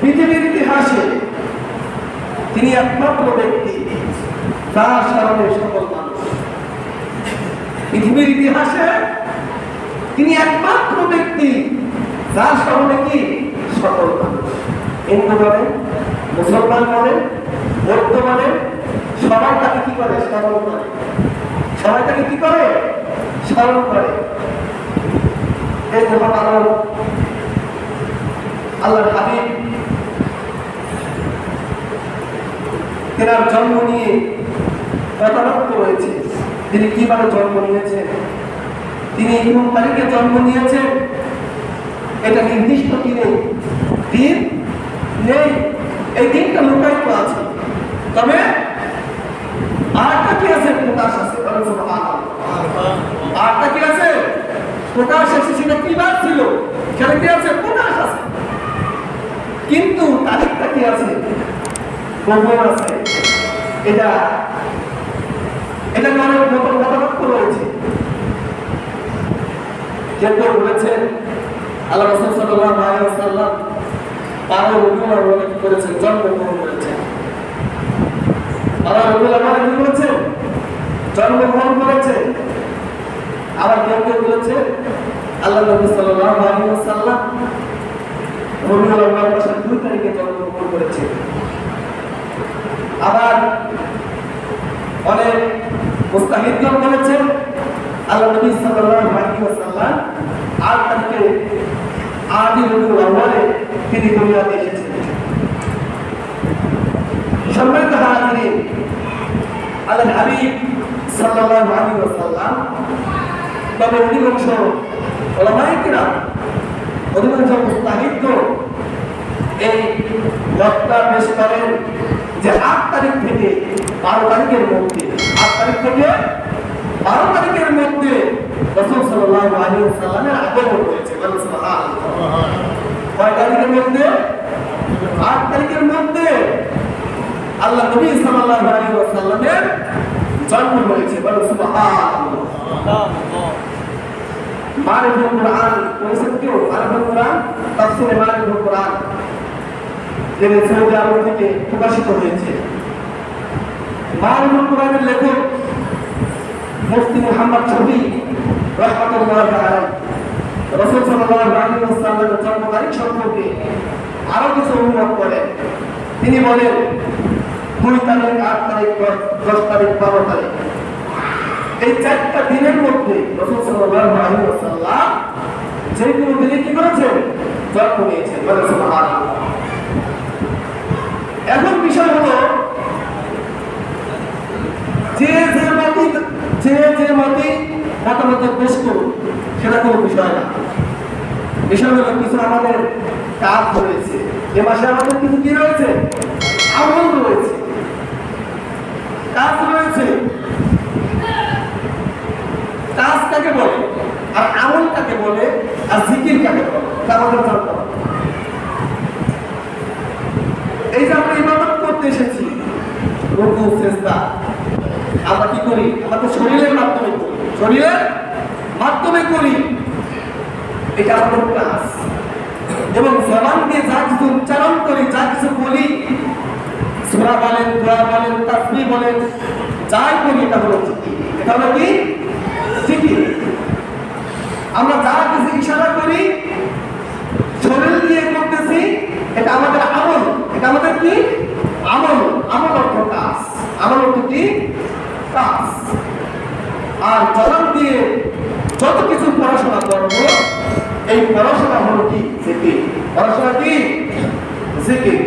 পৃথিবীর ইতিহাসে তিনি একমাত্র ব্যক্তি, তার স্মরণে সকল মানুষ। পৃথিবীর ইতিহাসে তিনি একমাত্র ব্যক্তি যার স্মরণে কি? সকল মানুষ। হিন্দু বলে মুসলমান বলে বৌদ্ধ বলে সবাই তাকে কি করে? স্মরণ করে। সবাই তাকে কি করে? স্মরণ করে। এই মহামানব আল্লাহর হাবিব তেনার জন্ম নিয়ে কথাবার্তা রয়েছে তিনি কীভাবে জন্ম নিয়েছেন? তিনি কোন তারিখে জন্ম নিয়েছেন? এটা নির্দিষ্ট নেই দিন নেই। এই দিনটা লুকায়িত আছে। তবে আরটা কি আছে? প্রকাশ আছে কি আছে? প্রকাশ আছে, সেটা কি বার ছিল? সেটা কি আছে? প্রকাশ আছে। কিন্তু তারিখটা কি আছে? গোপন আছে এটা এটা অনেক নতুন কথাবার্তা রয়েছে। কেউ কেউ বলেছেন, আল্লাহ রসুল সাল্লাল্লাহু আলাইহি ওয়াসাল্লাম বারো রবিউল কি করেছেন? জন্মগ্রহণ করেছেন। বারো রবিউল আউয়ালে কি করেছেন জন্মগ্রহণ করেছেন। আবার কেউ কেউ বলেছেন, আল্লাহ নবী সাল্লাল্লাহু আলাইহি ওয়াসাল্লাম রবিউল আউয়াল মাসের দুই তারিখে জন্মগ্রহণ করেছেন। আবার অনেক মুস্তাহিদগণ বলেছেন আল্লাহ নবী সাল্লাল্লাহু আলাইহি ওয়াসাল্লাম আট তারিখে আদি রবিউল আউয়ালে তিনি দুনিয়াতে এসেছেন। সম্মানিত হাজিরিন আল্লাহ হাবিব সাল্লাল্লাহু আলাইহি ওয়াসাল্লাম, তবে অধিকাংশ ওলামায়ে কিরাম, অধিকাংশ মুস্তাহিদগণ এই পেশ করেন যে আট তারিখ থেকে বারো তারিখের মধ্যে, আট তারিখ থেকে বারো তারিখের মধ্যে রসুল সাল্লাল্লাহু আলাইহি ওয়াসাল্লামের আগমন হয়েছে। কয় তারিখের মধ্যে? আট তারিখের মধ্যে আল্লাহ নবী সাল্লাল্লাহু আলাইহি ওয়াসাল্লামের জন্ম হয়েছে। বলেন সুবহানাল্লাহ। মারিফুল কোরআন পরিচিত কেউ? মারিফুল কোরআন? তাফসিরে মারিফুল কোরআন। যেটা সৌদি আরব থেকে প্রকাশিত হয়েছে। কোরআনের লেখক মুফতি মুহাম্মদ শফি রহমাতুল্লাহ রাসূল সাল্লাল্লাহু আলাইহি ওয়াসাল্লামের জন্ম তারিখ সম্পর্কে আরও কিছু উল্লেখ করেন। তিনি বলেন দুই তারিখ, আট তারিখ, দশ- তারিখ, বারো তারিখ। এই চারটা দিনের মধ্যে রসুল সাল্লাল্লাহু আলাইহি ওয়াসাল্লাম যে কোনো দিনে কি করেছেন? জন্ম নিয়েছেন। এখন বিষয় হলো, যে যে মাটি, যে যে মতি মতামত পেশ করুন সেটা কোনো বিষয় না। বিষয় হলো কিছু আমাদের কাজ রয়েছে। এ মাসে আমাদের কিছু কি রয়েছে? আমল রয়েছে। কাজ রয়েছে কাজ কাকে বলে আর আমল কাকে বলে আর জিকির কাকে বলে তা আমাদের জানতে হবে এই যে আমরা ইবাদত করতে এসেছি সেজদা আমরা কি করি? আমাদের শরীরের মাধ্যমে করি। শরীরের মাধ্যমে করি। এটা আমাদের কাজ। এবং জবান যা কিছু উচ্চারণ করি, যা কিছু বলি, সূরা বলেন, দোয়া বলেন, তাসবিহ বলেন, যাই করি এটা হলো এটা হলো কি? আমরা যা কিছু ইশারা করি শরীর দিয়ে করতেছি এটা আমাদের আমল এটা আমাদের কি আমল আমল অর্থ কাজ আমল অর্থ কি কাজ আর কলম দিয়ে যত কিছু পড়াশোনা করব, এই পড়াশোনা হলো কি? জিকির। পড়াশোনা কি? জিকির।